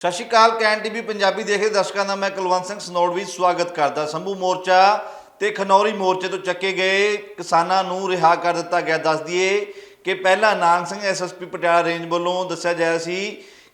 ਸਤਿ ਸ਼੍ਰੀ ਅਕਾਲ, ਕੈਨ ਟੀਵੀ ਪੰਜਾਬੀ ਦੇਖੇ ਦਰਸ਼ਕਾਂ ਦਾ ਮੈਂ ਕੁਲਵੰਤ ਸਿੰਘ ਸਨੋੜ ਵੀ ਸਵਾਗਤ ਕਰਦਾ। ਸੰਭੂ ਮੋਰਚਾ ਤੇ ਖਨੌਰੀ ਮੋਰਚੇ ਤੋਂ ਚੱਕੇ ਗਏ ਕਿਸਾਨਾਂ ਨੂੰ ਰਿਹਾ ਕਰ ਦਿੱਤਾ ਗਿਆ। ਦੱਸ ਦਈਏ ਕਿ ਪਹਿਲਾਂ ਨਾਨਕ ਸਿੰਘ ਐਸਐਸਪੀ ਪਟਿਆਲਾ ਰੇਂਜ ਵੱਲੋਂ ਦੱਸਿਆ ਗਿਆ ਸੀ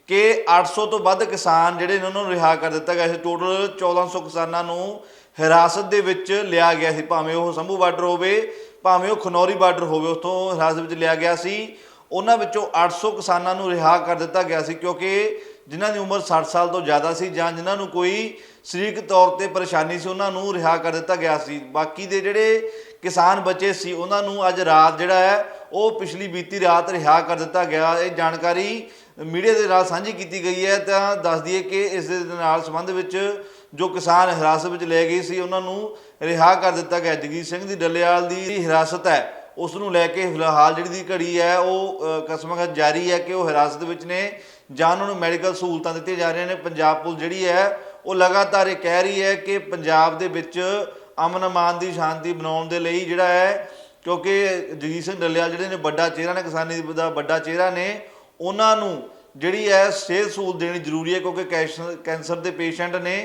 ਕਿ 800 ਤੋਂ ਵੱਧ ਕਿਸਾਨ ਜਿਹੜੇ ਨੇ ਉਹਨਾਂ ਨੂੰ ਰਿਹਾ ਕਰ ਦਿੱਤਾ ਗਿਆ ਸੀ। ਟੋਟਲ 1400 ਕਿਸਾਨਾਂ ਨੂੰ ਹਿਰਾਸਤ ਦੇ ਵਿੱਚ ਲਿਆ ਗਿਆ ਸੀ। ਭਾਵੇਂ ਉਹ ਸੰਭੂ ਬਾਰਡਰ ਹੋਵੇ, ਭਾਵੇਂ ਉਹ ਖਨੌਰੀ ਬਾਰਡਰ ਹੋਵੇ, ਉੱਥੋਂ ਹਿਰਾਸਤ ਵਿੱਚ ਲਿਆ ਗਿਆ ਸੀ। ਉਹਨਾਂ ਵਿੱਚੋਂ 800 ਕਿਸਾਨਾਂ ਨੂੰ ਰਿਹਾ ਕਰ ਦਿੱਤਾ ਗਿਆ ਸੀ ਕਿਉਂਕਿ ਜਿਨ੍ਹਾਂ ਦੀ ਉਮਰ 60 ਸਾਲ ਤੋਂ ਜ਼ਿਆਦਾ ਸੀ ਜਾਂ ਜਿਨ੍ਹਾਂ ਨੂੰ ਕੋਈ ਸਰੀਰਕ ਤੌਰ ਤੇ ਪਰੇਸ਼ਾਨੀ ਸੀ, ਉਹਨਾਂ ਨੂੰ ਰਿਹਾ ਕਰ ਦਿੱਤਾ ਗਿਆ ਸੀ। ਬਾਕੀ ਦੇ ਜਿਹੜੇ ਕਿਸਾਨ ਬੱਚੇ ਸੀ, ਉਹਨਾਂ ਨੂੰ ਅੱਜ ਰਾਤ ਜਿਹੜਾ ਹੈ, ਉਹ ਪਿਛਲੀ ਬੀਤੀ ਰਾਤ ਰਿਹਾ ਕਰ ਦਿੱਤਾ ਗਿਆ। ਇਹ ਜਾਣਕਾਰੀ ਮੀਡੀਆ ਦੇ ਨਾਲ ਸਾਂਝੀ ਕੀਤੀ ਗਈ ਹੈ। ਤਾਂ ਦੱਸ ਦਈਏ ਕਿ ਇਸ ਦੇ ਨਾਲ ਸੰਬੰਧ ਵਿੱਚ ਜੋ ਕਿਸਾਨ ਹਿਰਾਸਤ ਵਿੱਚ ਲਏ ਗਏ ਸੀ, ਉਹਨਾਂ ਨੂੰ ਰਿਹਾ ਕਰ ਦਿੱਤਾ ਗਿਆ। ਜਗਜੀਤ ਸਿੰਘ ਦੀ ਡੱਲੇਵਾਲ ਦੀ ਹਿਰਾਸਤ ਹੈ। ਉਸ ਨੂੰ ਲੈ ਕੇ ਫਿਲਹਾਲ ਜਿਹੜੀ ਦੀ ਘੜੀ ਹੈ ਉਹ ਅ, ਜਾਰੀ ਹੈ ਕਿ ਉਹ ਹਿਰਾਸਤ ਵਿੱਚ ਨੇ ਜਾਂ ਉਹਨਾਂ ਨੂੰ ਮੈਡੀਕਲ ਸਹੂਲਤਾਂ ਦਿੱਤੀਆਂ ਜਾ ਰਹੀਆਂ ਨੇ। ਪੰਜਾਬ ਪੁਲਿਸ ਜਿਹੜੀ ਹੈ ਉਹ ਲਗਾਤਾਰ ਇਹ ਕਹਿ ਰਹੀ ਹੈ ਕਿ ਪੰਜਾਬ ਦੇ ਵਿੱਚ ਅਮਨ ਅਮਾਨ ਦੀ ਸ਼ਾਂਤੀ ਬਣਾਉਣ ਦੇ ਲਈ ਜਿਹੜਾ ਹੈ ਕਿਉਂਕਿ ਜਗਜੀਤ ਸਿੰਘ ਡੱਲਿਆਲ ਜਿਹੜੇ ਨੇ ਵੱਡਾ ਚਿਹਰਾ ਨੇ ਕਿਸਾਨੀ ਦਾ ਵੱਡਾ ਚਿਹਰਾ ਨੇ ਉਹਨਾਂ ਨੂੰ ਜਿਹੜੀ ਹੈ ਸਿਹਤ ਸਹੂਲਤ ਦੇਣੀ ਜ਼ਰੂਰੀ ਹੈ ਕਿਉਂਕਿ ਕੈਂਸਰ ਕੈਂਸਰ ਦੇ ਪੇਸ਼ੈਂਟ ਨੇ।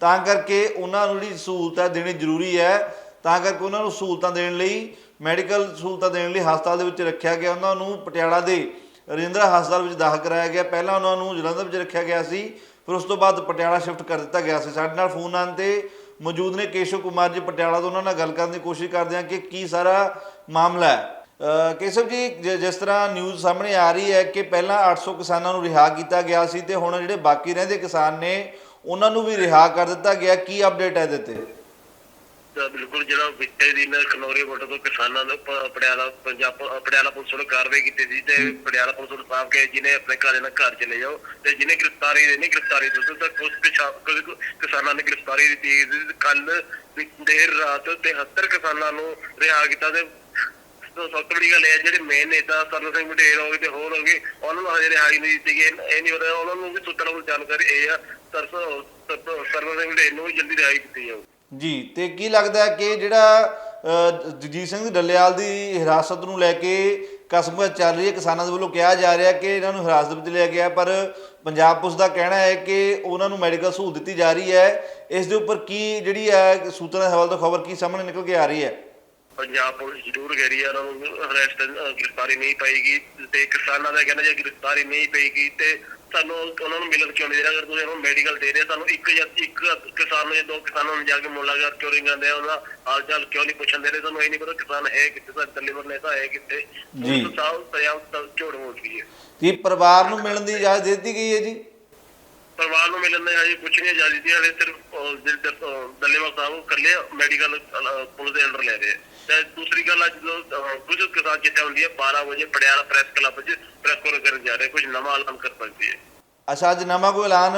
ਤਾਂ ਕਰਕੇ ਉਹਨਾਂ ਨੂੰ ਜਿਹੜੀ ਸਹੂਲਤ ਹੈ ਦੇਣੀ ਜ਼ਰੂਰੀ ਹੈ ਤਾਂ ਕਰਕੇ ਉਹਨਾਂ ਨੂੰ ਸਹੂਲਤਾਂ ਦੇਣ ਲਈ ਮੈਡੀਕਲ ਸਹੂਲਤਾਂ ਦੇਣ ਲਈ ਹਸਪਤਾਲ ਦੇ ਵਿੱਚ ਰੱਖਿਆ ਗਿਆ। ਉਹਨਾਂ ਨੂੰ ਪਟਿਆਲਾ ਦੇ ਰਜਿੰਦਰਾ ਹਸਪਤਾਲ ਵਿੱਚ ਦਾਖਲ ਕਰਾਇਆ ਗਿਆ। ਪਹਿਲਾਂ ਉਹਨਾਂ ਨੂੰ ਜਲੰਧਰ ਵਿੱਚ ਰੱਖਿਆ ਗਿਆ ਸੀ ਫਿਰ ਉਸ ਤੋਂ ਬਾਅਦ ਪਟਿਆਲਾ ਸ਼ਿਫਟ ਕਰ ਦਿੱਤਾ ਗਿਆ ਸੀ। ਸਾਡੇ ਨਾਲ ਫੋਨ ਆਂ ਤੇ ਮੌਜੂਦ ਨੇ ਕੇਸ਼ਵ ਕੁਮਾਰ ਜੀ ਪਟਿਆਲਾ ਤੋਂ। ਉਹਨਾਂ ਨਾਲ ਗੱਲ ਕਰਨ ਦੀ ਕੋਸ਼ਿਸ਼ ਕਰਦੇ ਹਾਂ ਕਿ ਕੀ ਸਾਰਾ ਮਾਮਲਾ ਹੈ। ਅ, ਕੇਸ਼ਵ ਜੀ ਜ- ਜਿਸ ਤਰ੍ਹਾਂ ਨਿਊਜ਼ ਸਾਹਮਣੇ ਆ ਰਹੀ ਹੈ ਕਿ ਪਹਿਲਾਂ 800 ਕਿਸਾਨਾਂ ਨੂੰ ਰਿਹਾ ਕੀਤਾ ਗਿਆ ਸੀ ਤੇ ਹੁਣ ਜਿਹੜੇ ਬਾਕੀ ਰਹਿੰਦੇ ਕਿਸਾਨ ਨੇ ਉਹਨਾਂ ਨੂੰ ਵੀ ਰਿਹਾ ਕਰ ਦਿੱਤਾ ਗਿਆ। ਕੀ ਅਪਡੇਟ ਹੈ ਇਹਦੇ ਤੇ? ਬਿਲਕੁਲ ਜਿਹੜਾ ਵਿੱਤੇ ਦੀ ਨਾ ਖਨੌਰੀ ਬੋਰਡ ਤੋਂ ਕਿਸਾਨਾਂ ਦਾ ਪ- ਪਟਿਆਲਾ ਪੰਜਾਬ ਪਟਿਆਲਾ ਪੁਲਿਸ ਵੱਲੋਂ ਕਾਰਵਾਈ ਕੀਤੀ ਸੀ ਤੇ ਪਟਿਆਲਾ ਪੁਲਿਸ ਵੱਲੋਂ ਸਾਫ਼ ਕਿਹਾ ਜਿਹਨੇ ਆਪਣੇ ਘਰ ਨਾਲ ਘਰ ਚਲੇ ਜਾਓ ਤੇ ਜਿਹਨੇ ਗ੍ਰਿਫਤਾਰੀ ਦੇਣੀ ਗ੍ਰਿਫਤਾਰੀ ਦੋ ਤਾਂ ਕੁਝ ਕੁਝ ਕਿਸਾਨਾਂ ਨੇ ਗ੍ਰਿਫਤਾਰੀ ਦਿੱਤੀ ਕੱਲ ਦੇਰ ਰਾਤ 73 ਕਿਸਾਨਾਂ ਨੂੰ ਰਿਹਾ ਕੀਤਾ ਤੇ ਸੋ ਸਭ ਤੋਂ ਵੱਡੀ ਗੱਲ ਇਹ ਹੈ ਜਿਹੜੇ ਮੇਨ ਨੇਤਾ ਸਰਨ ਸਿੰਘ ਮਟੇਰ ਹੋ ਗਏ ਤੇ ਹੋਰ ਹੋ ਗਏ ਉਹਨਾਂ ਨੂੰ ਹਜੇ ਰਿਹਾਈ ਨਹੀਂ ਦਿੱਤੀ ਗਈ। ਇਹ ਨਹੀਂ ਪਤਾ ਉਹਨਾਂ ਨੂੰ ਵੀ ਸੂਤਰਾਂ ਨੂੰ ਜਾਣਕਾਰੀ ਇਹ ਆ। ਸਰਸੋਂ ਸਰਨ ਸਿੰਘ ਮਟੇਰ ਨੂੰ ਵੀ ਜਲਦੀ ਰਿਹਾਈ ਦਿੱਤੀ ਜਾਊ। ਜੀ ਤੇ ਕੀ ਲੱਗਦਾ ਹੈ ਕਿ ਜਿਹੜਾ ਅ, ਜਗਜੀਤ ਸਿੰਘ ਡੱਲੇਵਾਲ ਦੀ ਹਿਰਾਸਤ ਨੂੰ ਲੈ ਕੇ ਕਸਮ ਚੱਲ ਰਹੀ ਹੈ ਕਿਸਾਨਾਂ ਦੇ ਵੱਲੋਂ ਕਿਹਾ ਜਾ ਰਿਹਾ ਕਿ ਇਹਨਾਂ ਨੂੰ ਹਿਰਾਸਤ ਵਿੱਚ ਲਿਆ ਗਿਆ ਪਰ ਪੰਜਾਬ ਪੁਲਿਸ ਦਾ ਕਹਿਣਾ ਹੈ ਕਿ ਉਹਨਾਂ ਨੂੰ ਮੈਡੀਕਲ ਸਹੂਲਤ ਦਿੱਤੀ ਜਾ ਰਹੀ ਹੈ। ਇਸ ਦੇ ਉੱਪਰ ਕੀ ਜਿਹੜੀ ਹੈ ਸੂਤਰਾਂ ਦੇ ਹਵਾਲੇ ਤੋਂ ਖਬਰ ਕੀ ਸਾਹਮਣੇ ਨਿਕਲ ਕੇ ਆ ਰਹੀ ਹੈ? ਪੰਜਾਬ ਪੁਲਿਸ ਜ਼ਰੂਰ ਕਹਿ ਰਹੀ ਹੈ ਉਹਨਾਂ ਨੂੰ ਅਰੈਸਟ ਗ੍ਰਿਫਤਾਰੀ ਨਹੀਂ ਪਏਗੀ ਤੇ ਕਿਸਾਨਾਂ ਦਾ ਕਹਿਣਾ ਜੇ ਗ੍ਰਿਫਤਾਰੀ ਨਹੀਂ ਪਏਗੀ ਤੇ ਸਾਨੂੰ ਉਹਨਾਂ ਨੂੰ ਮਿਲਣ ਕਿਉਂ ਨਹੀਂ ਦੇ ਰਿਹਾ ਅਗਰ ਤੁਸੀਂ ਉਹਨਾਂ ਨੂੰ ਮੈਡੀਕਲ ਦੇ ਰਹੇ ਤੁਹਾਨੂੰ ਇੱਕ ਜਾਂ ਇੱਕ ਕਿਸਾਨ ਨੂੰ ਜਾਂ ਦੋ ਕਿਸਾਨਾਂ ਨੂੰ ਜਾ ਕੇ ਮੁਲਾਕਾਤ ਕਿਉਂ ਨਹੀਂ ਕਰਦੇ ਉਹਦਾ ਹਾਲ ਚਾਲ ਕਿਉਂ ਨਹੀਂ ਪੁੱਛਣ ਦੇ ਰਹੇ? ਤੁਹਾਨੂੰ ਇਹ ਨਹੀਂ ਪਤਾ ਕਿਸਾਨ ਹੈ ਕਿੱਥੇ ਸਾਡਾ ਡਿਲੀਵਰ ਨੇਤਾ ਹੈ ਕਿੱਥੇ। ਜੀ। ਸਾਹ ਪੰਜਾਬ ਝੋੜ ਹੋ ਗਈ ਹੈ। ਕੀ ਪਰਿਵਾਰ ਨੂੰ ਮਿਲਣ ਦੀ ਇਜਾਜ਼ਤ ਦਿੱਤੀ ਗਈ ਹੈ ਜੀ? ਪਰਿਵਾਰ ਨੂੰ ਮਿਲਣ ਦੇ ਹਜੇ ਕੁਝ ਨਹੀਂ ਇਜਾਜ਼ਤ ਦੀ ਹਲੇ ਸਿਰਫ ਦੱਲੇਵਾਲ ਸਾਹਿਬ ਇਕੱਲੇ ਮੈਡੀਕਲ ਪੁਲਿਸ ਦੇ ਅੰਡਰ ਲੈ ਰਹੇ। ਤੇ ਦੂਸਰੀ ਗੱਲ ਅੱਜ ਜਦੋਂ ਕੁਝ ਕਿਸਾਨ ਜਿੱਥੇ ਹੁੰਦੀ ਹੈ 12 ਵਜੇ ਪੜਿਆਲਾ ਪ੍ਰੈਸ ਕਲੱਬ 'ਚ ਪ੍ਰੈਸ ਕਾਨਫਰੰਸ ਕਰਨ ਜਾ ਰਹੇ ਕੁਝ ਨਵਾਂ ਐਲਾਨ ਕਰ ਸਕਦੀ ਹੈ। ਅੱਛਾ ਅੱਜ ਨਵਾਂ ਕੋਈ ਐਲਾਨ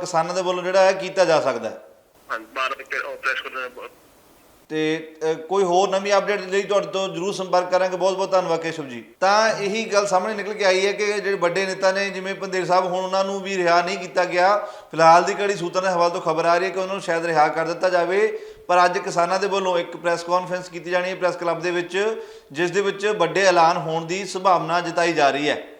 ਕਿਸਾਨਾਂ ਦੇ ਵੱਲੋਂ ਜਿਹੜਾ ਹੈ ਕੀਤਾ ਜਾ ਸਕਦਾ ਹੈ? ਹਾਂ 12 ਵਜੇ ਪ੍ਰੈਸ ਕਾਨਫਰੰਸ ਤੇ ਕੋਈ ਹੋਰ ਨਵੀਂ ਅਪਡੇਟ ਲਈ ਤੁਹਾਡੇ ਤੋਂ ਜਰੂਰ ਸੰਪਰਕ ਕਰਾਂਗੇ। ਬਹੁਤ ਬਹੁਤ ਧੰਨਵਾਦ ਕੇਸ਼ਵ ਜੀ। ਤਾਂ ਇਹੀ ਗੱਲ ਸਾਹਮਣੇ ਨਿਕਲ ਕੇ ਆਈ ਹੈ ਕਿ ਜਿਹੜੇ ਵੱਡੇ ਨੇਤਾ ਨੇ, ਜਿਵੇਂ ਪੰਦੇਰ ਸਾਹਿਬ, ਹੁਣ ਉਹਨਾਂ ਨੂੰ ਵੀ ਰਿਹਾ ਨਹੀਂ ਕੀਤਾ ਗਿਆ। ਫਿਲਹਾਲ ਦੀ ਕੜੀ ਸੂਤਰਾਂ ਦੇ ਹਵਾਲੇ ਤੋਂ ਖਬਰ ਆ ਰਹੀ ਹੈ ਕਿ ਉਹਨਾਂ ਨੂੰ ਸ਼ਾਇਦ ਰਿਹਾ ਕਰ ਦਿੱਤਾ ਜਾਵੇ। ਪਰ ਅੱਜ ਕਿਸਾਨਾਂ ਦੇ ਵੱਲੋਂ ਇੱਕ ਪ੍ਰੈਸ ਕਾਨਫਰੰਸ ਕੀਤੀ ਜਾਣੀ ਹੈ ਪ੍ਰੈਸ ਕਲੱਬ ਦੇ ਵਿੱਚ, ਜਿਸ ਦੇ ਵਿੱਚ ਵੱਡੇ ਐਲਾਨ ਹੋਣ ਦੀ ਸੰਭਾਵਨਾ ਜਤਾਈ ਜਾ ਰਹੀ ਹੈ।